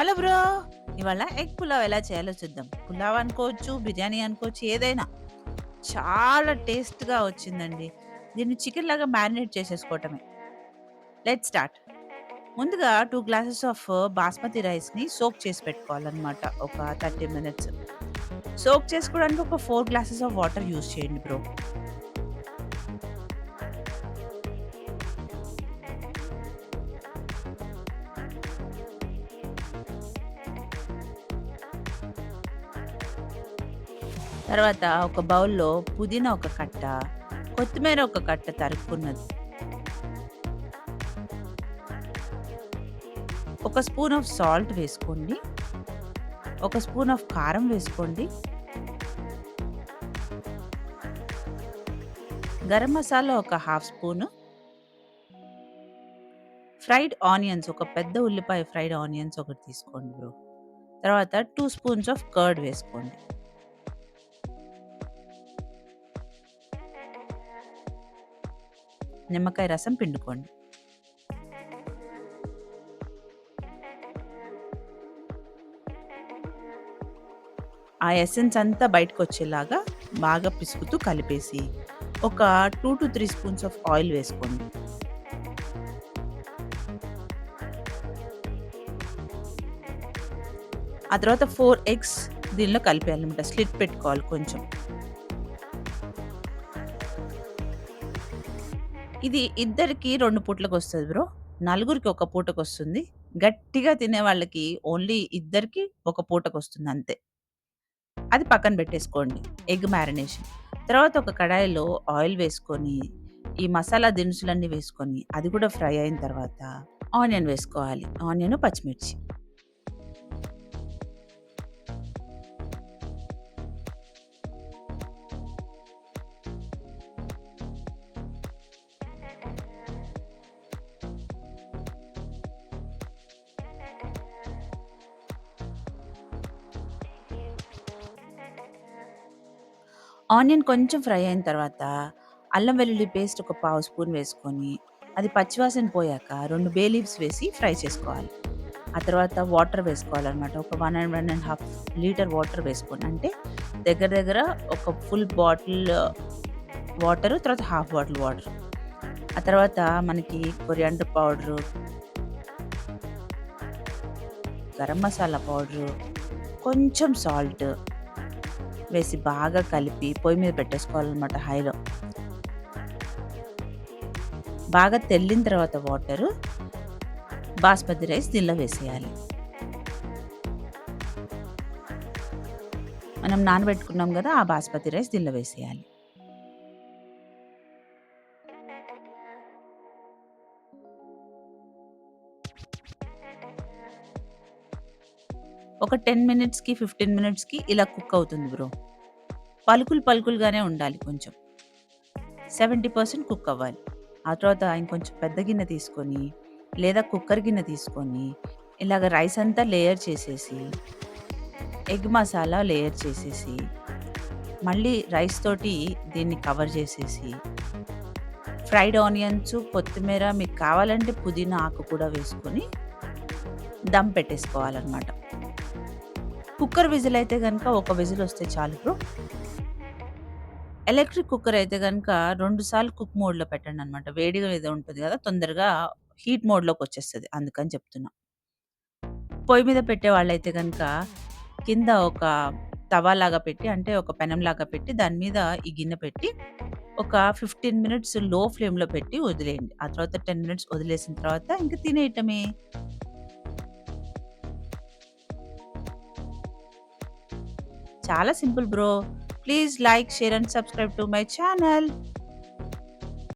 Hello bro! ఇవాళ egg pulao ఎలా చేయాలో చూద్దాం. పులావ్ అనుకోవచ్చు, బిర్యానీ అనుకోవచ్చు ఏదైనా. చాలా టేస్ట్‌గా వచ్చిందండి. దీన్ని చికెన్ లాగా మ్యారినేట్ చేసేసుకోవటమే. Let start. ముందుగా టూ గ్లాసెస్ ఆఫ్ బాస్మతి రైస్‌ని సోక్ చేసి పెట్టుకోవాలన్నమాట ఒక 30 మినిట్స్. సోక్ చేసుకోవడానికి ఒక four glasses of water use చేయండి బ్రో. తర్వాత ఒక బౌల్‌లో పుదీనా ఒక కట్ట, కొత్తిమీర ఒక కట్ట తరుక్కున్నది. ఒక స్పూన్ ఆఫ్ సాల్ట్ వేసుకోండి. ఒక స్పూన్ ఆఫ్ కారం వేసుకోండి. గరం మసాలా ఒక హాఫ్ స్పూను. ఫ్రైడ్ ఆనియన్స్ ఒక పెద్ద ఉల్లిపాయ ఫ్రైడ్ ఆనియన్స్ ఒకటి తీసుకోండి బ్రో. తర్వాత టూ స్పూన్స్ ఆఫ్ కర్డ్ వేసుకోండి. నిమ్మకాయ రసం పిండుకోండి. ఆ ఎసెన్స్ అంతా బయటకొచ్చేలాగా బాగా పిసుకుతూ కలిపేసి, ఒక 2-3 స్పూన్స్ ఆఫ్ ఆయిల్ వేసుకోండి. ఆ తర్వాత ఫోర్ ఎగ్స్ దీనిలో కలిపేయాలన్నమాట స్లిట్ పెట్టుకోవాలి కొంచెం. ఇది ఇద్దరికి 2 పూటలకొస్తది బ్రో. నలుగురికి ఒక పూటకొస్తుంది. గట్టిగా తినే వాళ్ళకి ఓన్లీ ఇద్దరికి ఒక పూటకొస్తుంది అంతే. అది పక్కన పెట్టేసుకోండి. Egg marination. తర్వాత ఒక కడాయిలో ఆయిల్ వేసుకొని, ఈ మసాలా దినుసులన్నీ వేసుకొని, అది కూడా ఫ్రై అయిన తర్వాత ఆనియన్ వేసుకోవాలి. ఆనియను, పచ్చిమిర్చి. ఆనియన్ కొంచెం ఫ్రై అయిన తర్వాత, అల్లం వెల్లుల్లి పేస్ట్ ఒక పావు స్పూన్ వేసుకొని, అది పచ్చివాసన పోయాక రెండు బే లీవ్స్ వేసి ఫ్రై చేసుకోవాలి. ఆ తర్వాత వాటర్ వేసుకోవాలనమాట. ఒక one and one and half litre water వేసుకోండి. అంటే దగ్గర దగ్గర ఒక ఫుల్ బాటిల్ వాటరు, తర్వాత హాఫ్ బాటిల్ వాటర్. ఆ తర్వాత మనకి coriander powder garam masala powder, కొంచెం సాల్ట్ వేసి బాగా కలిపి పొయ్యి మీద పెట్టేసుకోవాలన్నమాట హైలో. బాగా తెల్లిన తర్వాత వాటరు, బాస్మతి రైస్ దీనిలో వేసేయాలి. మనం నానబెట్టుకున్నాం కదా ఆ బాస్మతి రైస్ దీనిలో వేసేయాలి. ఒక 10 మినిట్స్‌కి, 15 మినిట్స్‌కి ఇలా కుక్ అవుతుంది బ్రో. పలుకులు పలుకులుగానే ఉండాలి కొంచెం. 70% కుక్ అవ్వాలి. ఆ తర్వాత ఇంకొంచెం పెద్ద గిన్నె తీసుకొని, లేదా కుక్కర్ గిన్నె తీసుకొని, ఇలాగ రైస్ అంతా లేయర్ చేసేసి, ఎగ్ మసాలా లేయర్ చేసేసి, మళ్ళీ రైస్ తోటి దీన్ని కవర్ చేసేసి, ఫ్రైడ్ ఆనియన్స్, కొత్తిమీర మీకు కావాలంటే పుదీనా ఆకు కూడా వేసుకొని, దమ్ పెట్టేసుకోవాలనమాట. కుక్కర్ విజిల్ అయితే కనుక ఒక విజిల్ వస్తే చాలు ఎలక్ట్రిక్ కుక్కర్ అయితే కనుక రెండు సార్లు కుక్ మోడ్‌లో పెట్టండి అనమాట వేడిగా ఏదో ఉంటుంది కదా తొందరగా హీట్ మోడ్లోకి వచ్చేస్తుంది అందుకని చెప్తున్నా. పొయ్యి మీద పెట్టే వాళ్ళైతే కనుక కింద ఒక తవాలాగా పెట్టి, అంటే ఒక పెనంలాగా పెట్టి, దాని మీద ఈ గిన్నె పెట్టి, ఒక 15 మినిట్స్లో ఫ్లేమ్‌లో పెట్టి వదిలేయండి. ఆ తర్వాత 10 మినిట్స్ వదిలేసిన తర్వాత ఇంక తినేయటమే. చాలా simple bro. Please like, share and subscribe to my channel.